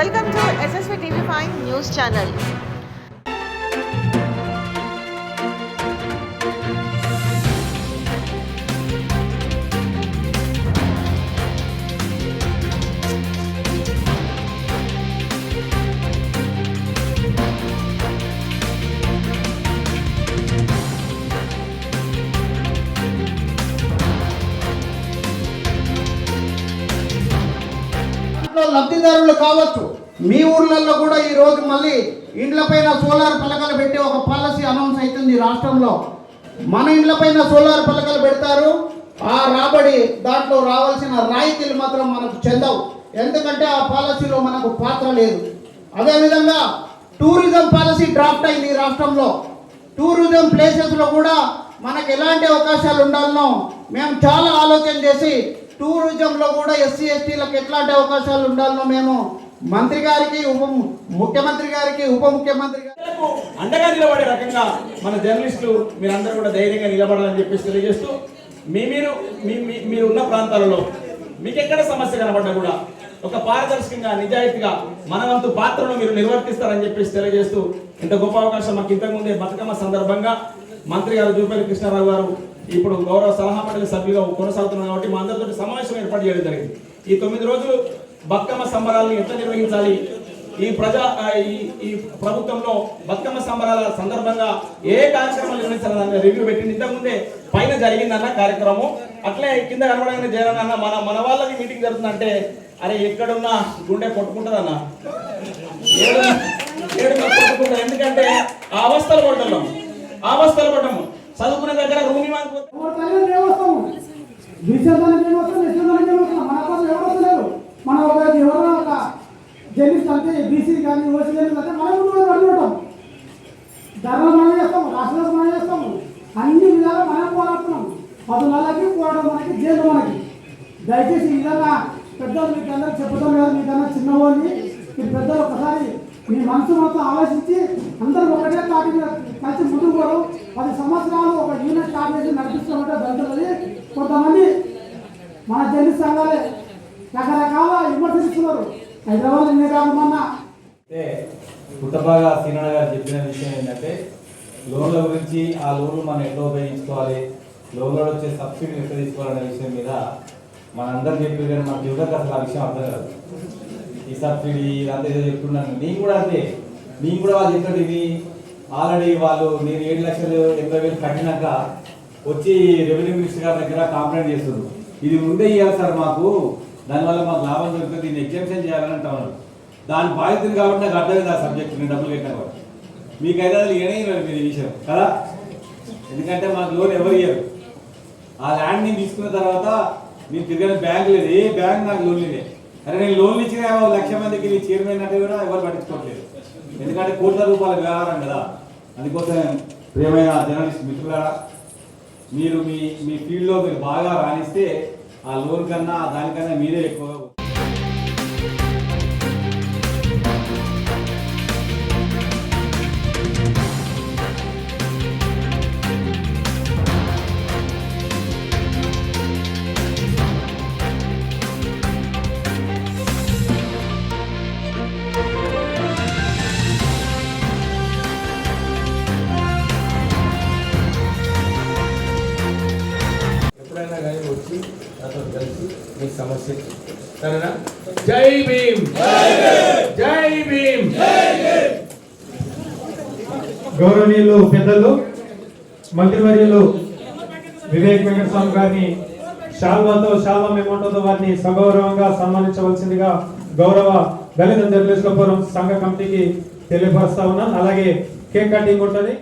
Welcome to SSV TV5 News Channel. లబ్ధిదారులు కావచ్చు. మీ ఊర్లలో కూడా ఈ రోజు మళ్ళీ ఇండ్లపైన సోలార్ పలకలు పెట్టి ఒక పాలసీ అనౌన్స్ అవుతుంది రాష్ట్రంలో. మన ఇండ్లపైన సోలార్ పలకలు పెడతారు. ఆ రాబడి దాంట్లో రావాల్సిన రాయితీలు మాత్రం మనకు చెందవు. ఎందుకంటే ఆ పాలసీలో మనకు పాత్ర లేదు. అదేవిధంగా టూరిజం పాలసీ డ్రాఫ్ట్ అయింది ఈ రాష్ట్రంలో. టూరిజం ప్లేసెస్లో కూడా మనకు ఎలాంటి అవకాశాలు ఉండాలనో మేము చాలా ఆలోచన చేసి టూరిజంలో కూడా ఎస్సీ ఎస్టీలకు ఎట్లాంటి అవకాశాలు ఉండాలనో మేము మంత్రి గారికి ఉప ముఖ్యమంత్రి గారికి ఉప ముఖ్యమంత్రి గారికి అండగా నిలబడే రకంగా మన జర్నలిస్టులు మీరందరూ కూడా ధైర్యంగా నిలబడాలని చెప్పేసి తెలియజేస్తూ మీ మీరు మీ మీ- మీరు ఉన్న ప్రాంతాలలో మీకు ఎక్కడ సమస్య కనబడ్డా కూడా ఒక పారదర్శకంగా నిజాయితీగా మనవంతు పాత్రను మీరు నిర్వర్తిస్తారని చెప్పేసి తెలియజేస్తూ ఇంత గొప్ప అవకాశం మాకు ఇంతకుముందే బతుకమ్మ సందర్భంగా మంత్రి గారు జూపల్లి కృష్ణారావు గారు ఇప్పుడు గౌరవ సలహా మండలి సభ్యులు కొనసాగుతున్నాం కాబట్టి మా అందరితో సమావేశం ఏర్పాటు చేయడం జరిగింది. ఈ తొమ్మిది రోజులు బతుకమ్మ సంబరాలను ఎట్లా నిర్వహించాలి? ఈ ప్రజా ఈ ప్రభుత్వంలో బతుకమ్మ సంబరాల సందర్భంగా ఏ కార్యక్రమాలు నిర్వహించాలన్న రివ్యూ పెట్టింది. ఇంతకుముందే పైన జరిగిందన్న కార్యక్రమం. అట్లే కింద కనబడగానే జగన్ మన మన వాళ్ళకి మీటింగ్ జరుగుతుందంటే అరే ఎక్కడున్నా గుండె కొట్టుకుంటుందన్న. అన్న ఎందుకంటే ఆ అవస్థలు పడ్డాము ఆ అవస్థలు పడ్డాము చదువుకున్న దగ్గర రూమి మన ఒక ఎవరో ఒక జర్నలిస్ట్ అంటే బీసీ కానీ ఓసీ జర్నలిస్ట్ అంటే మనం ముందు ఉంటాం. ధరలు మనం చేస్తాము రాష్ట్రాలు మనం చేస్తాము. అన్ని విధాలు మనం పోరాడుతున్నాం. పోవడం మనకి జైలు మనకి. దయచేసి ఇలా పెద్దలు మీకు అందరూ చెప్పుతాం కదా మీకన్నా చిన్నవాడిని మీ పెద్దలు ఒకసారి మీ మనసు మొత్తం ఆలోచించి అందరూ ఒకటే తాటి మీద కలిసి ముందుకు పోవడం పది సంవత్సరాలు ఒక యూనిట్ స్టార్ట్ చేసి నడిపిస్తామంటే దళితులది కొంతమంది మన జర్నలిస్ట్ సంఘాలే రకరకాల విమర్శిస్తున్నారు హైదరాబాద్ ఎన్ని కాకుండా మొన్న. అయితే పుట్టబాగా సీనన్న గారు చెప్పిన విషయం ఏంటంటే లోన్ల గురించి ఆ లోన్లు మనం ఎట్లా ఉపయోగించుకోవాలి లోన్లో వచ్చే సబ్సిడీ ఎట్లా తీసుకోవాలనే విషయం మీద మనందరూ చెప్పారు కానీ మనకి యువతకు అసలు ఆ విషయం అర్థం కాదు. ఈ సబ్సిడీ ఇదంతా ఏదో చెప్తున్నాను నేను కూడా అంతే. నేను కూడా వాళ్ళు చెప్పాడు ఇది ఆల్రెడీ వాళ్ళు నేను ఏడు లక్షలు ఎనభై వేలు కట్టినాక వచ్చి రెవెన్యూ మినిస్టర్ గారి దగ్గర కంప్లైంట్ చేస్తున్నారు. ఇది ముందే ఇవ్వాలి సార్ మాకు. దానివల్ల మాకు లాభం దొరుకుతుంది. దీన్ని ఎగ్జామ్షన్ చేయాలని అంటా దాని బాధితులు కాబట్టి నాకు అర్థం లేదు ఆ సబ్జెక్ట్. నేను డబ్బులు కట్టినా కాబట్టి మీకైతే అది ఏనే మీరు ఈ విషయం. కదా? ఎందుకంటే మాకు లోన్ ఎవరు ఇయ్యరు. ఆ ల్యాండ్ నేను తీసుకున్న తర్వాత నేను తిరిగిన బ్యాంక్ లేదు ఏ బ్యాంక్ నాకు లోన్ లేదే? అరే నేను లోన్లు ఇచ్చిన లక్ష మందికి నీ చైర్మన్ అంటే కూడా ఎవరు పట్టించుకోవట్లేదు ఎందుకంటే కోట్ల రూపాయల వ్యవహారం కదా. అందుకోసం ప్రియమైన జర్నలిస్ట్ మిత్రులారా మీరు మీ మీ ఫీల్డ్లో మీరు బాగా రాణిస్తే ఆ లోన్ కన్నా దానికన్నా మీరే ఎక్కువ మీ సమస్య సరేనా? జై భీమ్! జై భీమ్! గౌరవనీయులు పెద్దలు మంత్రివర్యులు వివేక్ వెంకటస్వామి గారిని శాల్వాతో శాల్వా మెమోటోతో వారిని సగౌరవంగా సన్మానించవలసిందిగా గౌరవ దళిత జర్నలిస్టుల ఫోరం సంఘ కమిటీకి తెలియపరుస్తా ఉన్నాను అలాగే కేక్ కటింగ్ ఉంటుంది.